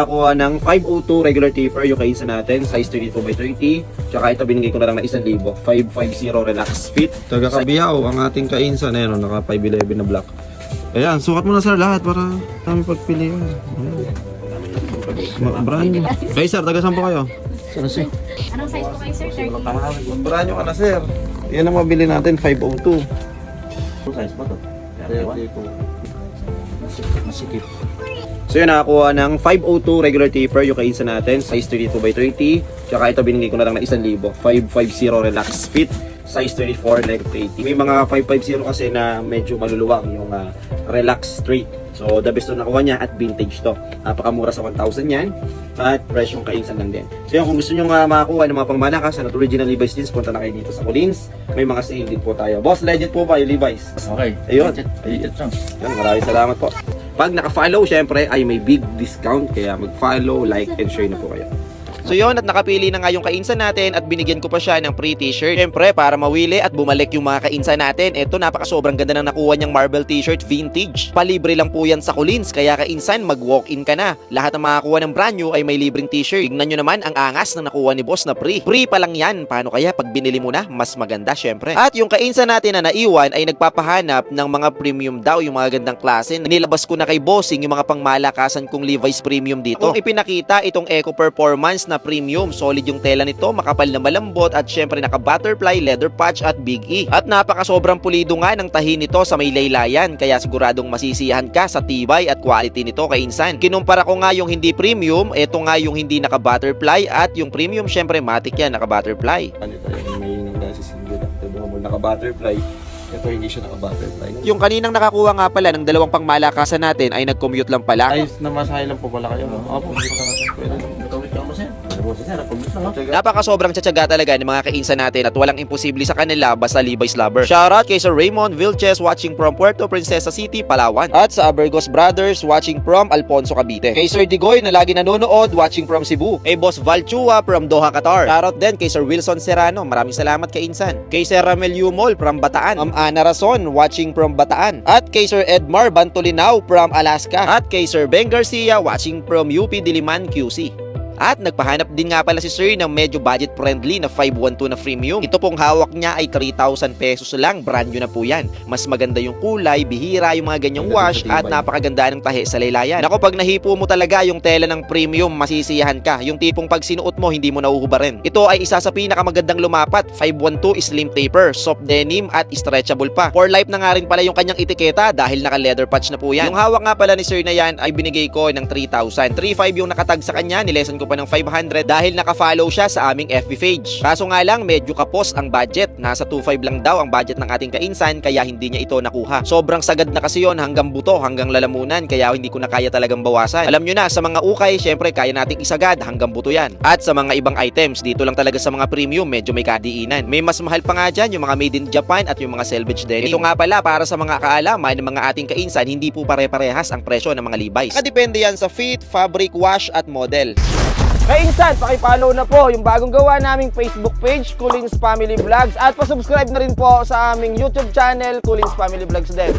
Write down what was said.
nakakuha ng 502 regular taper yung kaisa natin, size 32 by 30. Tsaka ito binigay ko na lang ng 1,000. 550 relax fit. Taga Kabiyaw, ang ating kainsan. Ayan, oh, naka 511 na black. Ayan, sukat mo na sir lahat para kami pagpilian. Ayan. Ma- Brand new. Okay sir, taga saan po kayo? Anong size po kayo, sir? 30? Brand new ka na sir. Yan ang mabili natin, 502. size ba to? 32. Masikip. So yun, nakakuha ng 502 regular taper yung kaisa natin, size 32 by 30. Tsaka ito binigay ko na lang ng 1,000. 550 relax fit, size 34 leg 80. May mga 550 kasi na medyo maluluwang yung ah, relax straight. So the best to nakuha niya at vintage to. Napakamura sa 1,000 yan. At presyong kainsan lang din. So yun, kung gusto nyo nga makakuha ng mga pangmalakas at original Levi's jeans, punta na kayo dito sa Collins. May mga sale din po tayo. Boss, legit po ba yung Levi's? Okay. Ayun. Ayun. Yan, maraming salamat po. Pag naka-follow, syempre, ay may big discount. Kaya mag-follow, like, and share na po kayo. So yun, at nakapili na nga yung kainsan natin at binigyan ko pa siya ng free t-shirt. Syempre, para mawili at bumalik yung mga kainsan natin, eto napaka sobrang ganda na nakuha niyang marble t-shirt vintage. Palibre lang po yan sa Kulins, kaya kainsan, mag-walk-in ka na. Lahat ng makakuha ng brand new ay may libreng t-shirt. Tignan nyo naman ang angas na nakuha ni boss na free. Free pa lang yan. Paano kaya pag binili mo na, mas maganda syempre. At yung kainsan natin na naiwan ay nagpapahanap ng mga premium daw, yung mga gandang klase. Nilabas ko na kay bossing yung mga pangmalakasan kong Levi's premium dito. Kung ipinakita itong Eco Performance na premium, solid yung tela nito, makapal na malambot at syempre naka butterfly, leather patch at big E. At napaka sobrang pulido nga ng tahi nito sa may laylayan, kaya siguradong masisiyahan ka sa tibay at quality nito kay Insan. Kinumpara ko nga yung hindi premium, eto nga yung hindi naka butterfly at yung premium syempre matik yan naka butterfly. Ano may single. Diba mo naka-butterfly. Ito hindi siya naka-butterfly. Yung kaninang nakakuha nga pala ng dalawang pangmalakasan natin ay nag-commute lang pala. Ayos na masahe lang po pala kayo. Opo, hindi ka Napaka sobrang tsatsaga talaga ng mga kainsa natin at walang imposible sa kanila basta Levi's lover. Shoutout kay Sir Raymond Vilches watching from Puerto Princesa City, Palawan. At sa Abergos Brothers watching from Alfonso Cavite. Kay Sir Digoy na lagi nanonood watching from Cebu. Kay Boss Val Chua from Doha, Qatar. Shoutout din kay Sir Wilson Serrano. Maraming salamat kay Insan. Kay Sir Ramel Yumol from Bataan. Ma'am Ana Rason watching from Bataan. At kay Sir Edmar Bantolinaw from Alaska. At kay Sir Ben Garcia watching from UP Diliman, QC. At nagpahanap din nga pala si Sir ng medyo budget friendly na 512 na premium. Ito pong hawak niya ay 3,000 pesos lang. Brand new na po yan. Mas maganda yung kulay, bihira yung mga ganyang wash at napakaganda ng tahi sa laylayan. Ako pag nahipo mo talaga yung tela ng premium, masisiyahan ka. Yung tipong pag sinuot mo, hindi mo nauhubarin. Ito ay isa sa pinakamagandang lumapat. 512 slim taper, soft denim at stretchable pa. For life na nga rin pala yung kanyang etiketa dahil naka leather patch na po yan. Yung hawak nga pala ni Sir na yan ay binigay ko ng 3,000. 3,500 yung nakatag sa kanya, nilesan ko pa ng 500 dahil naka-follow siya sa aming FB page. Kaso nga lang, medyo kapos ang budget. Nasa 2,500 lang daw ang budget ng ating kainsan kaya hindi niya ito nakuha. Sobrang sagad na kasi yon hanggang buto, hanggang lalamunan kaya hindi ko na kaya talagang bawasan. Alam nyo na, sa mga ukay, syempre kaya nating isagad hanggang buto yan. At sa mga ibang items, dito lang talaga sa mga premium, medyo may kadiinan. May mas mahal pa nga dyan, yung mga made in Japan at yung mga selvage denim. Ito nga pala, para sa mga kaalaman ng mga ating kainsan, hindi po pare-parehas ang presyo ng mga Levi's. Nakadepende yan sa fit, fabric, wash at model. Kainsan, pakipollow na po yung bagong gawa naming Facebook page, Kulins Family Vlogs. At pasubscribe na rin po sa aming YouTube channel, Kulins Family Vlogs din.